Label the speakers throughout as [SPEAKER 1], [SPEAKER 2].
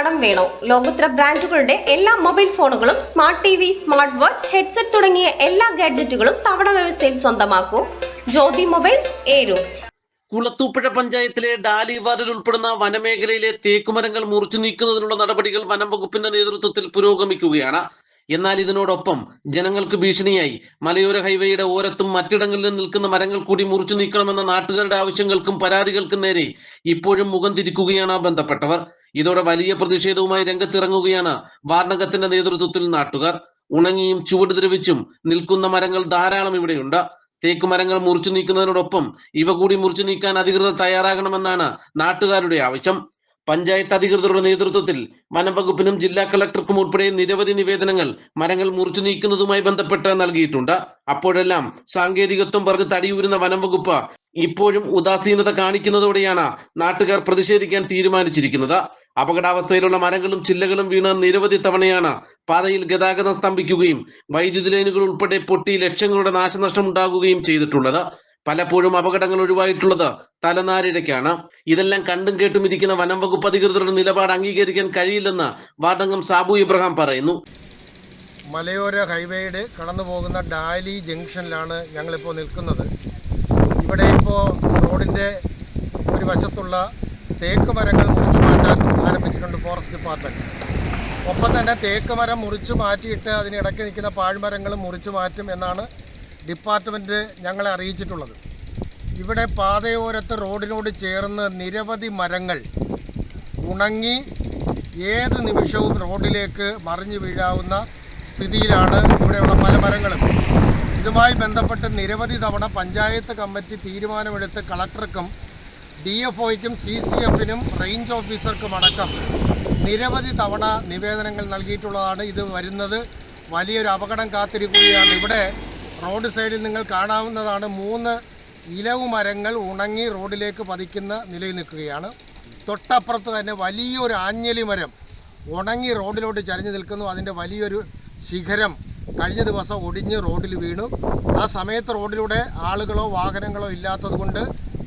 [SPEAKER 1] കടം വേണോ? ലോകോത്തര ബ്രാൻഡുകളുടെ എല്ലാ മൊബൈൽ ഫോണുകളും smart T V smart watch headset തുടങ്ങിയ എല്ലാ ഗാഡ്ജറ്റുകളും തവണ വ്യവസ്ഥയിൽ സ്വന്തമാക്കൂ. ജ്യോതി മൊബൈൽസ് ഏരു.
[SPEAKER 2] കുളത്തൂപ്പുഴ പഞ്ചായത്തിലെ ഡാലി വാർഡിൽ ഉൾപ്പെടുന്ന വനമേഖലയിലെ തേക്കുമരങ്ങൾ മുറിച്ചു നീക്കുന്നതിനുള്ള നടപടികൾ വനം വകുപ്പിന്റെ നേതൃത്വത്തിൽ പുരോഗമിക്കുകയാണ്. എന്നാൽ ഇതിനോടൊപ്പം ജനങ്ങൾക്ക് ഭീഷണിയായി. മലയോര ഹൈവേയുടെ ഓരത്തും മറ്റിടങ്ങളിലും നിൽക്കുന്ന മരങ്ങൾ കൂടി മുറിച്ചു നീക്കണമെന്ന നാട്ടുകാരുടെ ആവശ്യങ്ങൾക്കും പരാതികൾക്കും നേരെ ഇപ്പോഴും മുഖം തിരിക്കുകയാണ് ബന്ധപ്പെട്ടവർ. ഇതോടെ വലിയ പ്രതിഷേധവുമായി രംഗത്തിറങ്ങുകയാണ് വാർണകത്തിന്റെ നേതൃത്വത്തിൽ നാട്ടുകാർ. ഉണങ്ങിയും ചുവട് ദ്രവിച്ചും നിൽക്കുന്ന മരങ്ങൾ ധാരാളം ഇവിടെയുണ്ട്. തേക്ക് മരങ്ങൾ മുറിച്ചു നീക്കുന്നതിനോടൊപ്പം ഇവ കൂടി മുറിച്ചു നീക്കാൻ അധികൃതർ തയ്യാറാകണമെന്നാണ് നാട്ടുകാരുടെ ആവശ്യം. പഞ്ചായത്ത് അധികൃതരുടെ നേതൃത്വത്തിൽ വനംവകുപ്പിനും ജില്ലാ കളക്ടർക്കും ഉൾപ്പെടെ നിരവധി നിവേദനങ്ങൾ മരങ്ങൾ മുറിച്ചു നീക്കുന്നതുമായി ബന്ധപ്പെട്ട് നൽകിയിട്ടുണ്ട്. അപ്പോഴെല്ലാം സാങ്കേതികത്വം പറഞ്ഞ് തടിയൂരുന്ന വനംവകുപ്പ് ഇപ്പോഴും ഉദാസീനത കാണിക്കുന്നതോടെയാണ് നാട്ടുകാർ പ്രതിഷേധിക്കാൻ തീരുമാനിച്ചിരിക്കുന്നത്. അപകടാവസ്ഥയിലുള്ള മരങ്ങളും ചില്ലകളും വീണ് നിരവധി തവണയാണ് പാതയിൽ ഗതാഗതം സ്തംഭിക്കുകയും വൈദ്യുതി ലൈനുകൾ ഉൾപ്പെടെ പൊട്ടി ലക്ഷങ്ങളുടെ നാശനഷ്ടം ഉണ്ടാകുകയും ചെയ്തിട്ടുള്ളത്. പലപ്പോഴും അപകടങ്ങൾ ഒഴിവായിട്ടുള്ളത് തലനാരിഴയ്ക്കാണ്. ഇതെല്ലാം കണ്ടും കേട്ടും ഇരിക്കുന്ന വനം വകുപ്പ് അധികൃതരുടെ നിലപാട് അംഗീകരിക്കാൻ കഴിയില്ലെന്ന് വാർഡംഗം സാബു ഇബ്രഹാം പറയുന്നു.
[SPEAKER 3] മലയോര ഹൈവേയുടെ കടന്നു പോകുന്ന ഡാലി ജംഗ്ഷനിലാണ് ഞങ്ങളിപ്പോൾ നിൽക്കുന്നത്. ഇവിടെ ഇപ്പോൾ റോഡിന്റെ ഒരു വശത്തുള്ള തേക്ക് മരങ്ങൾ മുറിച്ചു മാറ്റാൻ ആരംഭിച്ചിട്ടുണ്ട് ഫോറസ്റ്റ് ഡിപ്പാർട്ട്മെന്റ് ഒപ്പം തന്നെ തേക്ക് മരം മുറിച്ചു മാറ്റിയിട്ട് അതിനിടയ്ക്ക് നിൽക്കുന്ന പാഴ്മരങ്ങളും മുറിച്ചു മാറ്റും എന്നാണ് ഡിപ്പാർട്ട്മെന്റ് ഞങ്ങളെ അറിയിച്ചിട്ടുള്ളത്. ഇവിടെ പാതയോരത്ത് റോഡിനോട് ചേർന്ന് നിരവധി മരങ്ങൾ ഉണങ്ങി ഏത് നിമിഷവും റോഡിലേക്ക് മറിഞ്ഞു വീഴാവുന്ന സ്ഥിതിയിലാണ് ഇവിടെയുള്ള പല മരങ്ങളും. ഇതുമായി ബന്ധപ്പെട്ട് നിരവധി തവണ പഞ്ചായത്ത് കമ്മിറ്റി തീരുമാനമെടുത്ത് കളക്ടർക്കും ഡി എഫ് ഒയ്ക്കും സി സി എഫിനും റേഞ്ച് ഓഫീസർക്കും അടക്കം നിരവധി തവണ നിവേദനങ്ങൾ നൽകിയിട്ടുള്ളതാണ് ഇത് വരുന്നത്. വലിയൊരു അപകടം കാത്തിരിക്കുകയാണ്. ഇവിടെ റോഡ് സൈഡിൽ നിങ്ങൾ കാണാവുന്നതാണ് മൂന്ന് ഇലവ് മരങ്ങൾ ഉണങ്ങി റോഡിലേക്ക് പതിക്കുന്ന നിലയിൽ നിൽക്കുകയാണ്. തൊട്ടപ്പുറത്ത് തന്നെ വലിയൊരു ആഞ്ഞലി മരം ഉണങ്ങി റോഡിലോട്ട് ചരിഞ്ഞു നിൽക്കുന്നു. അതിന്റെ വലിയൊരു ശിഖരം കഴിഞ്ഞ ദിവസം ഒടിഞ്ഞ് റോഡിൽ വീണു. ആ സമയത്ത് റോഡിലൂടെ ആളുകളോ വാഹനങ്ങളോ ഇല്ലാത്തത് കൊണ്ട്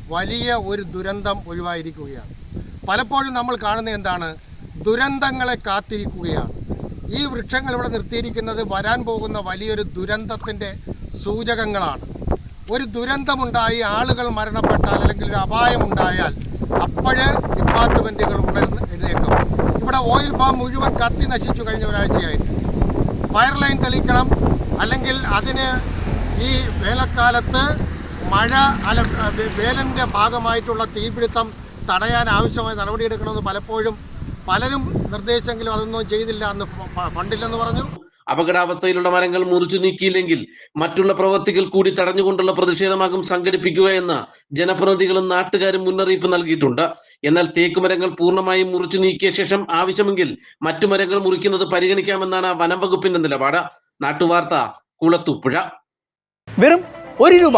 [SPEAKER 3] വലിയ ഒരു ദുരന്തം ഒഴിവായിരിക്കുകയാണ്. പലപ്പോഴും നമ്മൾ കാണുന്ന എന്താണ്? ദുരന്തങ്ങളെ കാത്തിരിക്കുകയാണ്. ഈ വൃക്ഷങ്ങൾ ഇവിടെ നിർത്തിയിരിക്കുന്നത് വരാൻ പോകുന്ന വലിയൊരു ദുരന്തത്തിന്റെ സൂചകങ്ങളാണ്. ഒരു ദുരന്തമുണ്ടായി ആളുകൾ മരണപ്പെട്ടാൽ അല്ലെങ്കിൽ ഒരു അപായമുണ്ടായാൽ അപ്പോഴേ ഡിപ്പാർട്ട്മെന്റുകൾ ഉണർന്ന് എഴുന്നേക്കും ഇവിടെ ഓയിൽ ഫാം മുഴുവൻ കത്തി നശിച്ചു കഴിഞ്ഞ ഒരാഴ്ചയായിട്ട്. ഫയർ ലൈൻ തെളിക്കണം. അല്ലെങ്കിൽ അതിന് ഈ വേനൽക്കാലത്ത് മഴ അല്ല വേലന്റെ വേനലിന്റെ ഭാഗമായിട്ടുള്ള തീപിടുത്തം തടയാൻ ആവശ്യമായ നടപടിയെടുക്കണമെന്ന് പലപ്പോഴും പലരും നിർദ്ദേശിച്ചെങ്കിലും അതൊന്നും ചെയ്തില്ല എന്ന് ഫണ്ടില്ലെന്ന് പറഞ്ഞു.
[SPEAKER 2] അപകടാവസ്ഥയിലുള്ള മരങ്ങൾ മുറിച്ചു നീക്കിയില്ലെങ്കിൽ മറ്റുള്ള പ്രവൃത്തികൾ കൂടി തടഞ്ഞുകൊണ്ടുള്ള പ്രതിഷേധമാകും സംഘടിപ്പിക്കുക എന്ന് ജനപ്രതിനിധികളും നാട്ടുകാരും മുന്നറിയിപ്പ് നൽകിയിട്ടുണ്ട്. എന്നാൽ തേക്ക് മരങ്ങൾ പൂർണമായും മുറിച്ചു നീക്കിയ ശേഷം ആവശ്യമെങ്കിൽ മറ്റു മരങ്ങൾ മുറിക്കുന്നത് പരിഗണിക്കാമെന്നാണ് വനം വകുപ്പിന്റെ നിലപാട്. നാട്ടുവാർത്ത കുളത്തുപ്പുഴ.
[SPEAKER 4] വെറും ഒരു രൂപ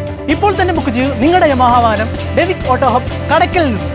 [SPEAKER 4] ഇപ്പോൾ തന്നെ ബുക്ക് ചെയ്യൂ നിങ്ങളുടെ യമാഹ വാഹനം ഡെവിക് ഓട്ടോ ഹബ് കടയ്ക്കൽ നിന്ന്.